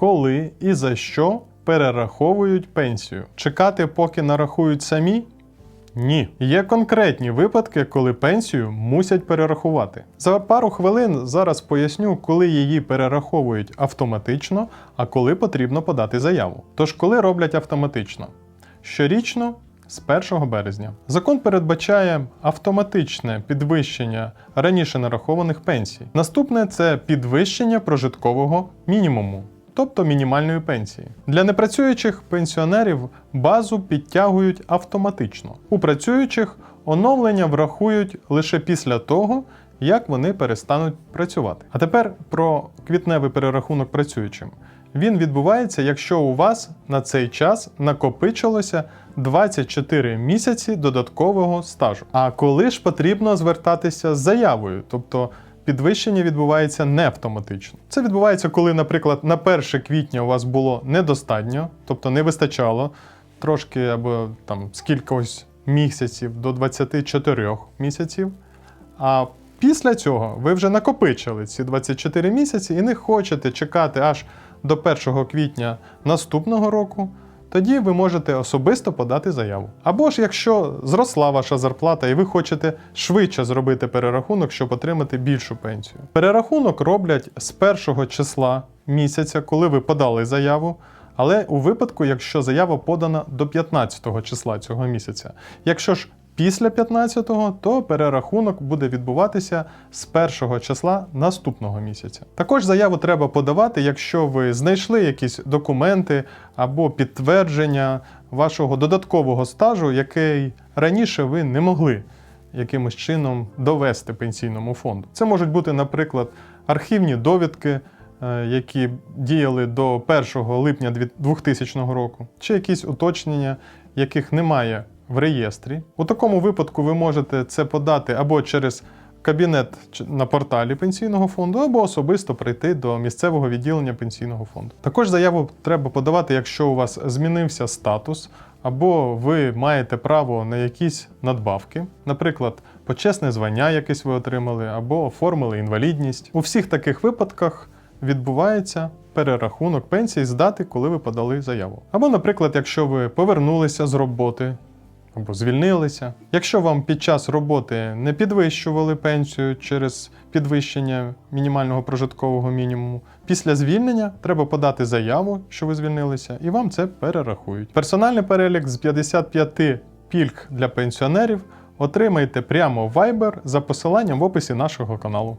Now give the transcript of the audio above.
коли і за що перераховують пенсію. Чекати, поки нарахують самі? Ні. Є конкретні випадки, коли пенсію мусять перерахувати. За пару хвилин зараз поясню, коли її перераховують автоматично, а коли потрібно подати заяву. Тож, коли роблять автоматично? Щорічно з 1 березня. Закон передбачає автоматичне підвищення раніше нарахованих пенсій. Наступне це підвищення прожиткового мінімуму. Тобто мінімальної пенсії. Для непрацюючих пенсіонерів базу підтягують автоматично. У працюючих оновлення врахують лише після того, як вони перестануть працювати. А тепер про квітневий перерахунок працюючим. Він відбувається, якщо у вас на цей час накопичилося 24 місяці додаткового стажу. А коли ж потрібно звертатися з заявою, тобто підвищення відбувається не автоматично. Це відбувається, коли, наприклад, на 1 квітня у вас було недостатньо, тобто не вистачало трошки або там з кількось місяців до 24 місяців. А після цього ви вже накопичили ці 24 місяці і не хочете чекати аж до 1 квітня наступного року. Тоді ви можете особисто подати заяву. Або ж якщо зросла ваша зарплата і ви хочете швидше зробити перерахунок, щоб отримати більшу пенсію. Перерахунок роблять з першого числа місяця, коли ви подали заяву. Але у випадку, якщо заява подана до 15 числа цього місяця. Якщо ж після 15-го, то перерахунок буде відбуватися з 1 числа наступного місяця. Також заяву треба подавати, якщо ви знайшли якісь документи або підтвердження вашого додаткового стажу, який раніше ви не могли якимось чином довести пенсійному фонду. Це можуть бути, наприклад, архівні довідки. е, Які діяли до 1 липня 2000 року, чи якісь уточнення, яких немає в реєстрі. У такому випадку ви можете це подати або через кабінет на порталі пенсійного фонду, або особисто прийти до місцевого відділення пенсійного фонду. Також заяву треба подавати, якщо у вас змінився статус, або ви маєте право на якісь надбавки, наприклад, почесне звання якесь ви отримали, або оформили інвалідність. У всіх таких випадках відбувається перерахунок пенсії з дати, коли ви подали заяву. Або, наприклад, якщо ви повернулися з роботи або звільнилися. Якщо вам під час роботи не підвищували пенсію через підвищення мінімального прожиткового мінімуму, після звільнення треба подати заяву, що ви звільнилися, і вам це перерахують. Персональний перелік з 55 пільг для пенсіонерів отримайте прямо в Viber за посиланням в описі нашого каналу.